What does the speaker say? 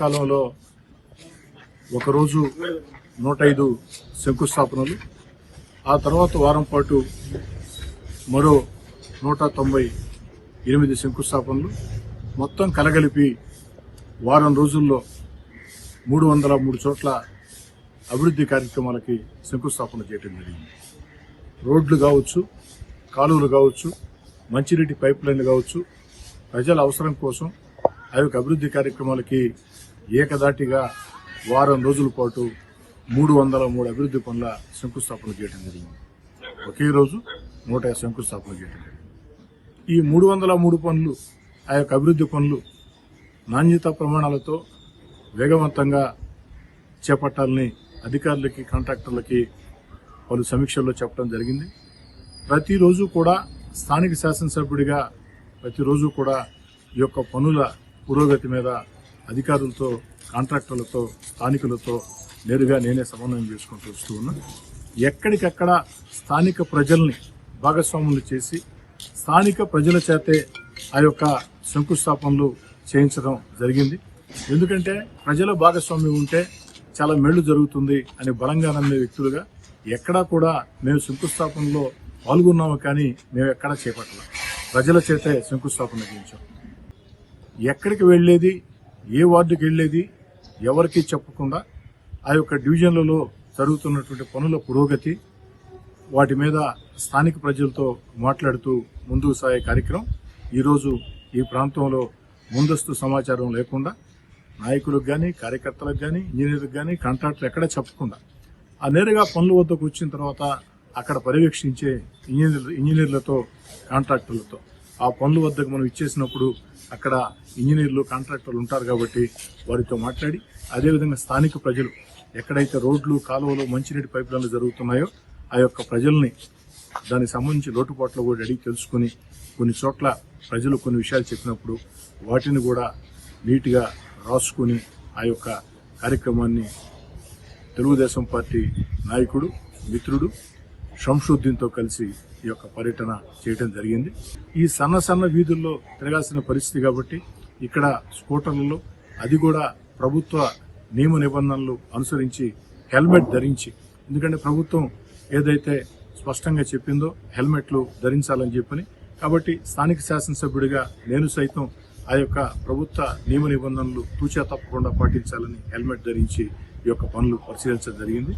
కాలంలో ఒకరోజు నూట ఐదు శంకుస్థాపనలు ఆ తర్వాత వారం పాటు మరో నూట తొంభై ఎనిమిది శంకుస్థాపనలు. మొత్తం కలగలిపి వారం రోజుల్లో మూడు వందల మూడు చోట్ల అభివృద్ధి కార్యక్రమాలకి శంకుస్థాపన చేయడం జరిగింది. రోడ్లు కావచ్చు కాలువలు కావచ్చు మంచినీటి పైప్ లైన్లు కావచ్చు ప్రజల అవసరం కోసం ఆ యొక్క అభివృద్ధి కార్యక్రమాలకి ఏకదాటిగా వారం రోజుల పాటు మూడు వందల మూడు అభివృద్ధి పనుల శంకుస్థాపన చేయడం జరిగింది. ఒకే రోజు నూట శంకుస్థాపన చేయడం జరిగింది. ఈ మూడు వందల మూడు పనులు ఆ యొక్క అభివృద్ధి పనులు నాణ్యత ప్రమాణాలతో వేగవంతంగా చేపట్టాలని అధికారులకి కాంట్రాక్టర్లకి పలు సమీక్షల్లో చెప్పడం జరిగింది. ప్రతిరోజు కూడా స్థానిక శాసనసభ్యుడిగా ప్రతిరోజు కూడా ఈ యొక్క పనుల పురోగతి మీద అధికారులతో కాంట్రాక్టర్లతో స్థానికులతో నేరుగా నేనే సమన్వయం చేసుకుంటూ వస్తూ ఉన్నా. ఎక్కడికక్కడ స్థానిక ప్రజల్ని భాగస్వాములు చేసి స్థానిక ప్రజల చేతే ఆ యొక్క శంకుస్థాపనలు చేయించడం జరిగింది. ఎందుకంటే ప్రజల భాగస్వామ్యం ఉంటే చాలా మేళ్ళు జరుగుతుంది అని బలంగా నమ్మే వ్యక్తులుగా ఎక్కడా కూడా మేము శంకుస్థాపనలో పాల్గొన్నాము కానీ మేము ఎక్కడా చేపట్టలేం ప్రజల చేతే శంకుస్థాపన చేయించాం. ఎక్కడికి వెళ్ళేది ఏ వార్డుకి వెళ్ళేది ఎవరికి చెప్పకుండా ఆ యొక్క డివిజన్లలో జరుగుతున్నటువంటి పనుల పురోగతి వాటి మీద స్థానిక ప్రజలతో మాట్లాడుతూ ముందుకు సాగే కార్యక్రమం. ఈరోజు ఈ ప్రాంతంలో ముందస్తు సమాచారం లేకుండా నాయకులకు కానీ కార్యకర్తలకు కానీ ఇంజనీర్లకు కానీ కాంట్రాక్టులు ఎక్కడ చెప్పకుండా ఆ నేరుగా పనుల వద్దకు వచ్చిన తర్వాత అక్కడ పర్యవేక్షించే ఇంజనీర్ ఇంజనీర్లతో కాంట్రాక్టర్లతో ఆ పనుల వద్దకు మనం ఇచ్చేసినప్పుడు అక్కడ ఇంజనీర్లు కాంట్రాక్టర్లు ఉంటారు కాబట్టి వారితో మాట్లాడి అదేవిధంగా స్థానిక ప్రజలు ఎక్కడైతే రోడ్లు కాలువలు మంచినీటి పైప్ లైన్లు జరుగుతున్నాయో ఆ యొక్క ప్రజల్ని దానికి సంబంధించి లోటుపాట్లు కూడా అడిగి తెలుసుకుని కొన్ని చోట్ల ప్రజలు కొన్ని విషయాలు చెప్పినప్పుడు వాటిని కూడా నీట్గా రాసుకుని ఆ యొక్క కార్యక్రమాన్ని తెలుగుదేశం పార్టీ నాయకుడు మిత్రుడు శంషుద్దీన్తో కలిసి ఈ యొక్క పర్యటన చేయడం జరిగింది. ఈ సన్న సన్న వీధుల్లో తిరగాల్సిన పరిస్థితి కాబట్టి ఇక్కడ స్కూటర్లలో అది కూడా ప్రభుత్వ నియమ నిబంధనలు అనుసరించి హెల్మెట్ ధరించి ఎందుకంటే ప్రభుత్వం ఏదైతే స్పష్టంగా చెప్పిందో హెల్మెట్లు ధరించాలని చెప్పని కాబట్టి స్థానిక శాసనసభ్యుడిగా నేను సైతం ఆ యొక్క ప్రభుత్వ నియమ నిబంధనలు తూచా తప్పకుండా పాటించాలని హెల్మెట్ ధరించి ఈ యొక్క పనులు పరిశీలించడం జరిగింది.